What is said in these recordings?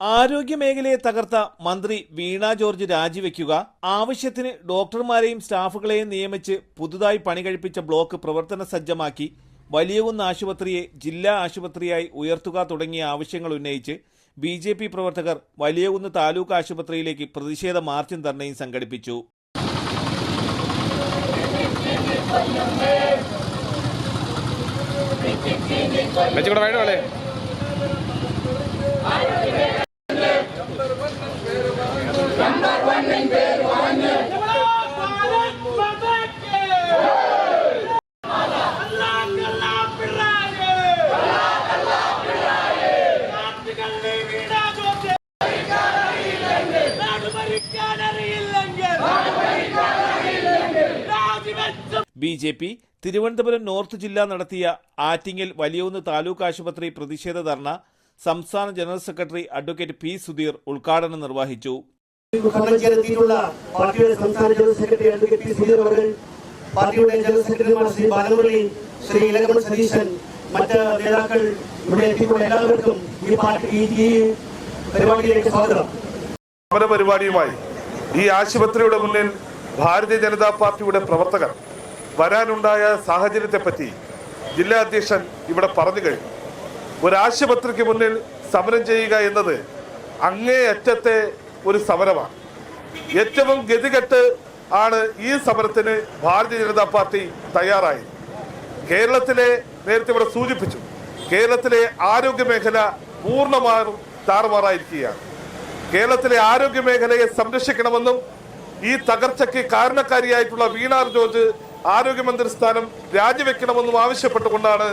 ആരോഗ്യ മേഖലയെ തകർത്ത മന്ത്രി വീണ ജോർജ് രാജിവെക്കുക ആവശ്യത്തിന് ഡോക്ടർമാരെയും സ്റ്റാഫുകളെയും നിയമിച്ച് പുതുതായി പണി കഴിപ്പിച്ച ബ്ലോക്ക് പ്രവർത്തന സജ്ജമാക്കി വലിയകുന്ന് ആശുപത്രിയെ ജില്ലാ ആശുപത്രിയായി ഉയർത്തുക തുടങ്ങിയ ആവശ്യങ്ങൾ ഉന്നയിച്ച് ബി ജെ പി പ്രവർത്തകർ വലിയകുന്ന് താലൂക്ക് ആശുപത്രിയിലേക്ക് പ്രതിഷേധ മാർച്ചും ധർണയും സംഘടിപ്പിച്ചു. B J P Thiruvananthapuram north ജില്ല നടത്തിയ ആറ്റിങ്ങിൽ വലിയകുന്ന് താലൂക്ക് ആശുപത്രി പ്രതിഷേധ ധർണ സംസ്ഥാന general secretary advocate P Sudheer ഉദ്ഘാടനം നിർവഹിച്ചു ഉദ്ഘാടനം ചെയ്യാനെത്തിയിട്ടുള്ള പാർട്ടിയുടെ സംസ്ഥാന ജനറൽ സെക്രട്ടറി അഡ്വക്കേറ്റ് സുധീർ അവർ പാർട്ടിയുടെ ജനറൽ സെക്രട്ടറിമാർ ശ്രീ ബാലമുരളി ശ്രീ ഇലകമൺ സതീശൻ മറ്റ് നേതാക്കൾ ഇവിടെ എത്തിയിട്ടുള്ള എല്ലാവർക്കും ഈ പാർട്ടി ഈ- പരിപാടിയിലേക്ക് സ്വാഗതം. സമര പരിപാടിയുമായി ഈ ആശുപത്രിയുടെ മുന്നിൽ ഭാരതീയ ജനതാ പാർട്ടിയുടെ പ്രവർത്തകർ വരാനുണ്ടായ സാഹചര്യത്തെപ്പറ്റി ജില്ലാ അധ്യക്ഷൻ ഇവിടെ പറഞ്ഞു കഴിഞ്ഞു. ഒരു ആശുപത്രിക്ക് മുന്നിൽ സമരം ചെയ്യുക എന്നത് അങ്ങേയറ്റത്തെ ഒരു സമരമാണ്. ഏറ്റവും ഗതികെട്ട് ആണ് ഈ സമരത്തിന് ഭാരതീയ ജനതാ പാർട്ടി തയ്യാറായത്. കേരളത്തിലെ നേരത്തെ ഇവിടെ സൂചിപ്പിച്ചു കേരളത്തിലെ ആരോഗ്യ മേഖല പൂർണമായും താറുമാറായിരിക്കുകയാണ്. കേരളത്തിലെ ആരോഗ്യ മേഖലയെ സംരക്ഷിക്കണമെന്നും ഈ തകർച്ചയ്ക്ക് കാരണക്കാരിയായിട്ടുള്ള വീണാർ ജോർജ് ആരോഗ്യമന്ത്രി സ്ഥാനം രാജിവെക്കണമെന്നും ആവശ്യപ്പെട്ടുകൊണ്ടാണ്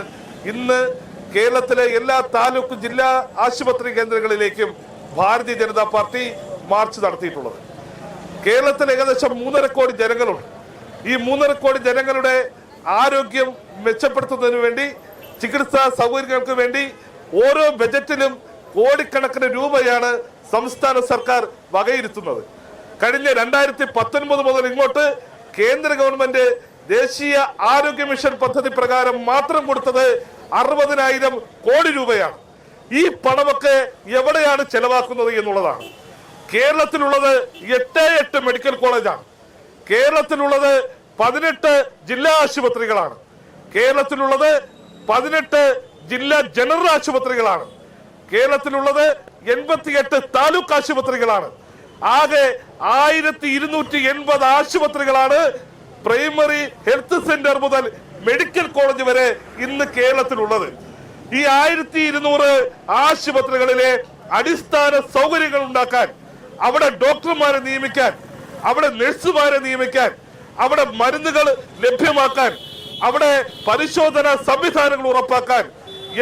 ഇന്ന് കേരളത്തിലെ എല്ലാ താലൂക്ക് ജില്ലാ ആശുപത്രി കേന്ദ്രങ്ങളിലേക്കും ഭാരതീയ ജനതാ പാർട്ടി മാർച്ച് നടത്തിയിട്ടുള്ളത്. കേരളത്തിൽ ഏകദേശം മൂന്നര കോടി ജനങ്ങളുണ്ട്. ഈ മൂന്നര കോടി ജനങ്ങളുടെ ആരോഗ്യം മെച്ചപ്പെടുത്തുന്നതിന് വേണ്ടി ചികിത്സാ സൗകര്യങ്ങൾക്ക് വേണ്ടി ഓരോ ബജറ്റിലും കോടിക്കണക്കിന് രൂപയാണ് സംസ്ഥാന സർക്കാർ വകയിരുത്തുന്നത്. കഴിഞ്ഞ രണ്ടായിരത്തി പത്തൊൻപത് മുതൽ ഇങ്ങോട്ട് കേന്ദ്ര ഗവൺമെന്റ് ദേശീയ ആരോഗ്യ മിഷൻ പദ്ധതി പ്രകാരം മാത്രം കൊടുത്തത് അറുപതിനായിരം കോടി രൂപയാണ്. ഈ പണമൊക്കെ എവിടെയാണ് ചെലവാക്കുന്നത് എന്നുള്ളതാണ്. കേരളത്തിലുള്ളത് എട്ട് എട്ട് മെഡിക്കൽ കോളേജാണ്. കേരളത്തിലുള്ളത് പതിനെട്ട് ജില്ലാ ആശുപത്രികളാണ്. കേരളത്തിലുള്ളത് പതിനെട്ട് ജില്ലാ ജനറൽ ആശുപത്രികളാണ്. കേരളത്തിലുള്ളത് എൺപത്തിയെട്ട് താലൂക്ക് ആശുപത്രികളാണ്. ആകെ ആയിരത്തി ഇരുന്നൂറ്റി എൺപത് ആശുപത്രികളാണ് പ്രൈമറി ഹെൽത്ത് സെന്റർ മുതൽ മെഡിക്കൽ കോളേജ് വരെ ഇന്ന് കേരളത്തിലുള്ളത്. ഈ ആയിരത്തി ഇരുന്നൂറ് ആശുപത്രികളിലെ അടിസ്ഥാന സൗകര്യങ്ങൾ ഉണ്ടാക്കാൻ അവിടെ ഡോക്ടർമാരെ നിയമിക്കാൻ അവിടെ നഴ്സുമാരെ നിയമിക്കാൻ അവിടെ മരുന്നുകൾ ലഭ്യമാക്കാൻ അവിടെ പരിശോധന സംവിധാനങ്ങൾ ഉറപ്പാക്കാൻ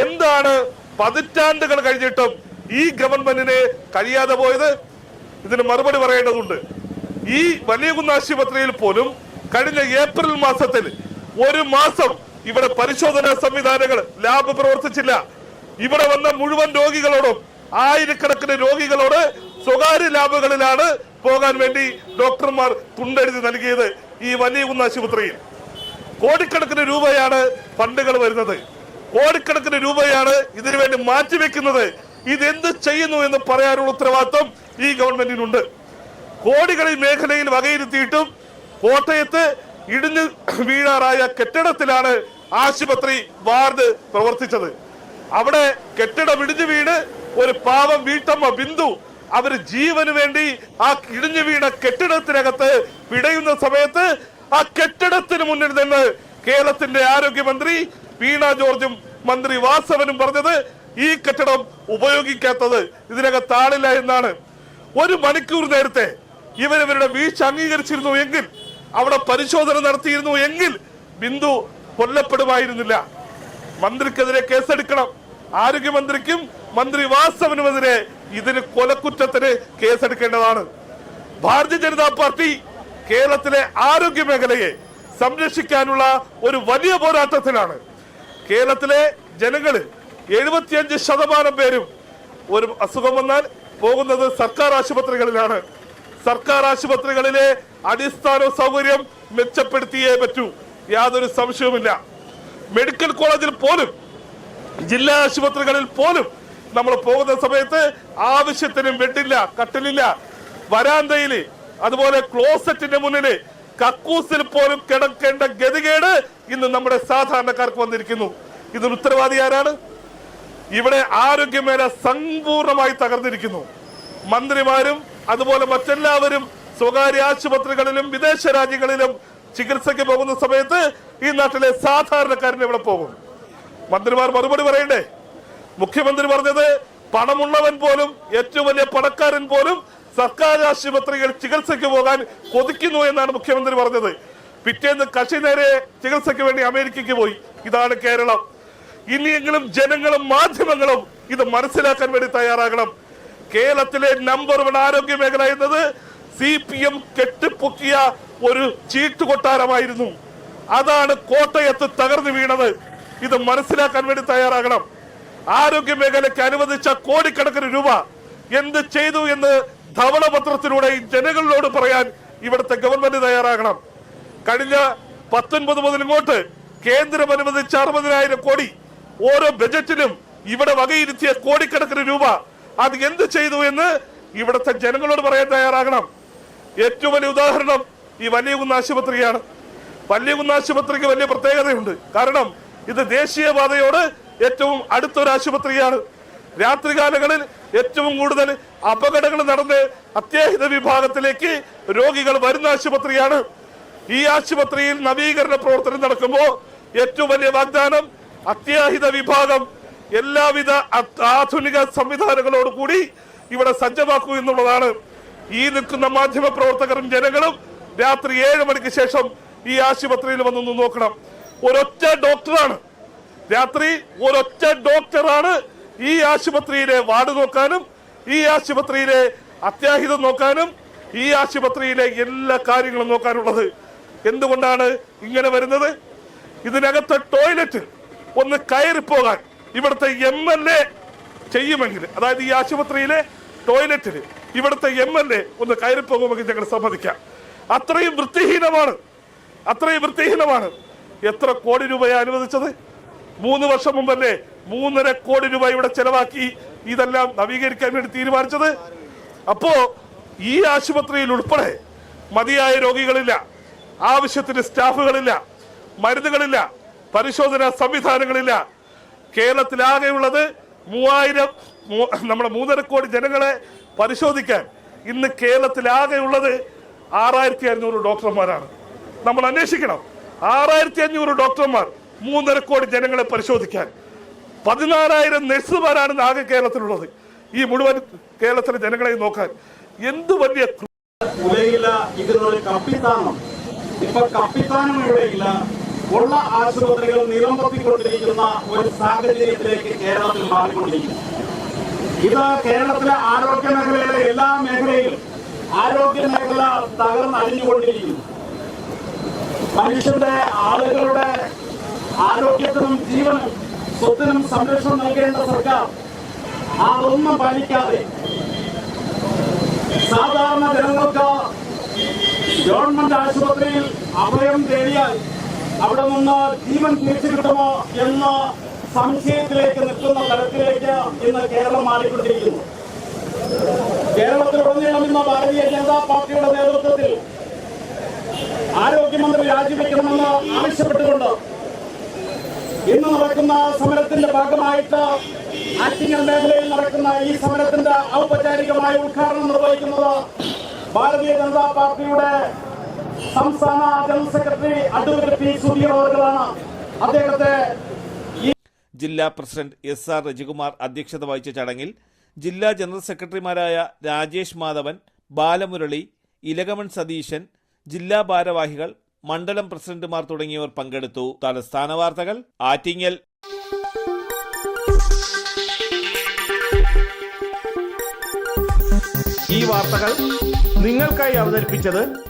എന്താണ് പതിറ്റാണ്ടുകൾ കഴിഞ്ഞിട്ടും ഈ ഗവൺമെന്റിന് കഴിയാതെ പോയത്? ഇതിന് മറുപടി പറയേണ്ടതുണ്ട്. ഈ വലിയ ആശുപത്രിയിൽ പോലും കഴിഞ്ഞ ഏപ്രിൽ മാസത്തിൽ ഒരു മാസം ഇവിടെ പരിശോധനാ സംവിധാനങ്ങൾ ലാബ് പ്രവർത്തിച്ചില്ല. ഇവിടെ വന്ന മുഴുവൻ രോഗികളോടും ആയിരക്കണക്കിന് രോഗികളോട് സ്വകാര്യ ലാബുകളിലാണ് പോകാൻ വേണ്ടി ഡോക്ടർമാർ തുണ്ടെഴുതി നൽകിയത് ഈ വലിയ കുന്ന ആശുപത്രിയിൽ കോടിക്കണക്കിന് രൂപയാണ് ഫണ്ടുകൾ വരുന്നത്. കോടിക്കണക്കിന് രൂപയാണ് ഇതിനു വേണ്ടി മാറ്റിവെക്കുന്നത് ഇതെന്ത് ചെയ്യുന്നു എന്ന് പറയാനുള്ള ഉത്തരവാദിത്വം ഈ ഗവൺമെന്റിനുണ്ട്. കോടികൾ ഈ മേഖലയിൽ വകയിരുത്തിയിട്ടും കോട്ടയത്ത് ഇടിഞ്ഞു വീഴാറായ കെട്ടിടത്തിലാണ് ആശുപത്രി വാർഡ് പ്രവർത്തിച്ചത്. അവിടെ കെട്ടിടം ഇടിഞ്ഞു വീണ് ഒരു പാവം വീട്ടമ്മ ബിന്ദു അവർ ജീവന് വേണ്ടി ആ ഇടിഞ്ഞു വീണ കെട്ടിടത്തിനകത്ത് പിടയുന്ന സമയത്ത് ആ കെട്ടിടത്തിന് മുന്നിൽ നിന്ന് കേരളത്തിന്റെ ആരോഗ്യമന്ത്രി വീണ ജോർജും മന്ത്രി വാസവനും പറഞ്ഞത് ഈ കെട്ടിടം ഉപയോഗിക്കാത്തത് ഇതിനകത്ത് ആളില്ല എന്നാണ്. ഒരു മണിക്കൂർ നേരത്തെ ഇവരിവരുടെ വീഴ്ച അംഗീകരിച്ചിരുന്നു എങ്കിൽ അവിടെ പരിശോധന നടത്തിയിരുന്നു എങ്കിൽ ബിന്ദു കൊല്ലപ്പെടുമായിരുന്നില്ല. മന്ത്രിക്കെതിരെ കേസെടുക്കണം. ആരോഗ്യമന്ത്രിക്കും മന്ത്രി വാസവനുമെതിരെ ഇതിന് കൊലക്കുറ്റത്തിന് കേസെടുക്കേണ്ടതാണ്. ഭാരതീയ ജനതാ പാർട്ടി കേരളത്തിലെ ആരോഗ്യ മേഖലയെ സംരക്ഷിക്കാനുള്ള ഒരു വലിയ പോരാട്ടത്തിലാണ്. കേരളത്തിലെ ജനങ്ങൾ എഴുപത്തിയഞ്ച് ശതമാനം പേരും ഒരു അസുഖം വന്നാൽ പോകുന്നത് സർക്കാർ ആശുപത്രികളിലാണ്. സർക്കാർ ആശുപത്രികളിലെ അടിസ്ഥാന സൗകര്യം മെച്ചപ്പെടുത്തിയേ പറ്റൂ. യാതൊരു സംശയവുമില്ല. മെഡിക്കൽ കോളേജിൽ പോലും ജില്ലാ ആശുപത്രികളിൽ പോലും നമ്മൾ പോകുന്ന സമയത്ത് ആവശ്യത്തിനും വെട്ടില്ല കട്ടിലില്ല. വരാന്തയിൽ അതുപോലെ ക്ലോസറ്റിന്റെ മുന്നിൽ കക്കൂസിൽ പോലും കിടക്കേണ്ട ഗതികേട് ഇന്ന് നമ്മുടെ സാധാരണക്കാർക്ക് വന്നിരിക്കുന്നു. ഇതിന് ഉത്തരവാദി ആരാണ്? ഇവിടെ ആരോഗ്യമേഖല സമ്പൂർണമായി തകർന്നിരിക്കുന്നു. മന്ത്രിമാരും അതുപോലെ മറ്റെല്ലാവരും സ്വകാര്യ ആശുപത്രികളിലും വിദേശ രാജ്യങ്ങളിലും ചികിത്സയ്ക്ക് പോകുന്ന സമയത്ത് ഈ നാട്ടിലെ സാധാരണക്കാരൻ എവിടെ പോകും? മന്ത്രിമാർ മറുപടി പറയണ്ടേ? മുഖ്യമന്ത്രി പറഞ്ഞത് പണമുള്ളവൻ പോലും ഏറ്റവും വലിയ പണക്കാരൻ പോലും സർക്കാർ ആശുപത്രികൾ ചികിത്സയ്ക്ക് പോകാൻ കൊതിക്കുന്നു എന്നാണ് മുഖ്യമന്ത്രി പറഞ്ഞത്. പിറ്റേന്ന് കക്ഷി നേരെ ചികിത്സയ്ക്ക് വേണ്ടി അമേരിക്കയ്ക്ക് പോയി. ഇതാണ് കേരളം. ഇനിയെങ്കിലും ജനങ്ങളും മാധ്യമങ്ങളും ഇത് മനസ്സിലാക്കാൻ വേണ്ടി തയ്യാറാകണം. കേരളത്തിലെ നമ്പർ വൺ ആരോഗ്യ മേഖല എന്നത് സി പി എം കെട്ടിപ്പൊക്കിയ ഒരു ചീട്ടുകൊട്ടാരമായിരുന്നു അതാണ് കോട്ടയത്ത് തകർന്നു വീണത്. ഇത് മനസ്സിലാക്കാൻ വേണ്ടി തയ്യാറാകണം. ആരോഗ്യ മേഖലയ്ക്ക് അനുവദിച്ച കോടിക്കണക്കിന് രൂപ എന്ത് ചെയ്തു എന്ന് ധവളപത്രത്തിലൂടെ ജനങ്ങളിലോട് പറയാൻ ഇവിടുത്തെ ഗവൺമെന്റ് തയ്യാറാകണം. കഴിഞ്ഞ പത്തൊൻപത് മുതൽ ഇങ്ങോട്ട് കേന്ദ്രം അനുവദിച്ച അറുപതിനായിരം കോടി ഓരോ ബജറ്റിലും ഇവിടെ വകയിരുത്തിയ കോടിക്കണക്കിന് രൂപ അത് എന്ത് ചെയ്തു എന്ന് ഇവിടുത്തെ ജനങ്ങളോട് പറയാൻ തയ്യാറാകണം. ഏറ്റവും വലിയ ഉദാഹരണം ഈ വലിയ കുന്ന് ആശുപത്രിയാണ്. വലിയ കുന്ന് ആശുപത്രിക്ക് വലിയ പ്രത്യേകതയുണ്ട്. കാരണം ഇത് ദേശീയപാതയോട് ഏറ്റവും അടുത്തൊരു ആശുപത്രിയാണ്. രാത്രികാലങ്ങളിൽ ഏറ്റവും കൂടുതൽ അപകടങ്ങൾ നടന്ന് അത്യാഹിത വിഭാഗത്തിലേക്ക് രോഗികൾ വരുന്ന ആശുപത്രിയാണ്. ഈ ആശുപത്രിയിൽ നവീകരണ പ്രവർത്തനം നടക്കുമ്പോൾ ഏറ്റവും വലിയ വാഗ്ദാനം അത്യാഹിത വിഭാഗം. എല്ലാവിധ ആധുനിക സംവിധാനങ്ങളോട് കൂടി ഇവിടെ സജ്ജമാക്കൂ എന്നുള്ളതാണ്. ഈ നിൽക്കുന്ന മാധ്യമ പ്രവർത്തകരും ജനങ്ങളും രാത്രി ഏഴ് മണിക്ക് ശേഷം ഈ ആശുപത്രിയിൽ വന്നൊന്ന് നോക്കണം. ഒരൊറ്റ ഡോക്ടറാണ് രാത്രി ഒരൊറ്റ ഡോക്ടറാണ് ഈ ആശുപത്രിയിലെ വാർഡ് നോക്കാനും ഈ ആശുപത്രിയിലെ അത്യാഹിതം നോക്കാനും ഈ ആശുപത്രിയിലെ എല്ലാ കാര്യങ്ങളും നോക്കാനുള്ളത്. എന്തുകൊണ്ടാണ് ഇങ്ങനെ വരുന്നത്? ഇതിനകത്തെ ടോയ്ലറ്റ് ഒന്ന് കയറിപ്പോകാൻ ഇവിടുത്തെ എം എൽ എ ചെയ്യുമെങ്കിൽ അതായത് ഈ ആശുപത്രിയിലെ ടോയ്ലറ്റിൽ ഇവിടുത്തെ എം എൽ എ ഒന്ന് കയറിപ്പോകുമെങ്കിൽ ഞങ്ങൾ സമ്മതിക്കാം. അത്രയും വൃത്തിഹീനമാണ്. അത്രയും വൃത്തിഹീനമാണ്. എത്ര കോടി രൂപയാണ് അനുവദിച്ചത്? മൂന്ന് വർഷം മുമ്പല്ലേ മൂന്നര കോടി രൂപ ഇവിടെ ചെലവാക്കി ഇതെല്ലാം നവീകരിക്കാൻ വേണ്ടി തീരുമാനിച്ചത്. അപ്പോ ഈ ആശുപത്രിയിൽ ഉൾപ്പെടെ മതിയായ രോഗികളില്ല ആവശ്യത്തിന് സ്റ്റാഫുകളില്ല മരുന്നുകളില്ല പരിശോധനാ സംവിധാനങ്ങളില്ല. കേരളത്തിലാകെയുള്ളത് മൂവായിരം നമ്മുടെ മൂന്നര കോടി ജനങ്ങളെ പരിശോധിക്കാൻ ഇന്ന് കേരളത്തിലാകെയുള്ളത് ആറായിരത്തി അഞ്ഞൂറ് ഡോക്ടർമാരാണ്. നമ്മൾ അന്വേഷിക്കണം. ആറായിരത്തി അഞ്ഞൂറ് ഡോക്ടർമാർ മൂന്നര കോടി ജനങ്ങളെ പരിശോധിക്കാൻ. പതിനാലായിരം നഴ്സുമാരാണ് ആകെ കേരളത്തിലുള്ളത്. ഈ മുഴുവൻ കേരളത്തിലെ ജനങ്ങളെ നോക്കാൻ എന്ത് വലിയ കപ്പിത്താനം. ഒരു കേരളത്തിൽ ഇത് കേരളത്തിലെ ആരോഗ്യ മേഖലയിലെ എല്ലാ മേഖലയിലും ആരോഗ്യ മേഖല തകർന്നടിഞ്ഞുകൊണ്ടിരിക്കുന്നു. മനുഷ്യന്റെ ആളുകളുടെ ആരോഗ്യത്തിനും ജീവനും സ്വത്തിനും സംരക്ഷണം നൽകേണ്ട സർക്കാർ അതൊന്നും പാലിക്കാതെ സാധാരണ ജനങ്ങൾക്ക് ഗവൺമെന്റ് ആശുപത്രിയിൽ അഭയം തേടിയാൽ അവിടെ നിന്ന് ജീവൻ തിരിച്ചു കിട്ടുമോ എന്ന സംശയത്തിലേക്ക് നിൽക്കുന്ന തരത്തിലേക്ക് ഇന്ന് കേരളം മാറിക്കൊണ്ടിരിക്കുന്നു. കേരളത്തിലുടനീളം ഇന്ന് ഭാരതീയ ജനതാ പാർട്ടിയുടെ നേതൃത്വത്തിൽ ആരോഗ്യമന്ത്രി രാജിവെക്കണമെന്ന് ആവശ്യപ്പെട്ടുകൊണ്ട് ഇന്ന് നടക്കുന്ന സമരത്തിന്റെ ഭാഗമായിട്ട് ആറ്റിങ്ങൽ മേഖലയിൽ നടക്കുന്ന ഈ സമരത്തിന്റെ ഔപചാരികമായ ഉദ്ഘാടനം നിർവഹിക്കുന്നത് ഭാരതീയ ജനതാ പാർട്ടിയുടെ സംസ്ഥാന general secretary advocate P Sudheer അവർകളാണ് അദ്ദേഹത്തെ ജില്ലാ പ്രസിഡന്റ് എസ് ആർ രജികുമാർ അധ്യക്ഷത വഹിച്ച ചടങ്ങിൽ ജില്ലാ ജനറൽ സെക്രട്ടറിമാരായ രാജേഷ് മാധവൻ ബാലമുരളി ഇലകമൺ സതീശൻ ജില്ലാ ഭാരവാഹികൾ മണ്ഡലം പ്രസിഡന്റുമാർ തുടങ്ങിയവർ പങ്കെടുത്തു. തലസ്ഥാന വാർത്തകൾ ആറ്റിങ്ങൽ. ഈ വാർത്തകൾ നിങ്ങൾക്കായി അവതരിപ്പിച്ചത്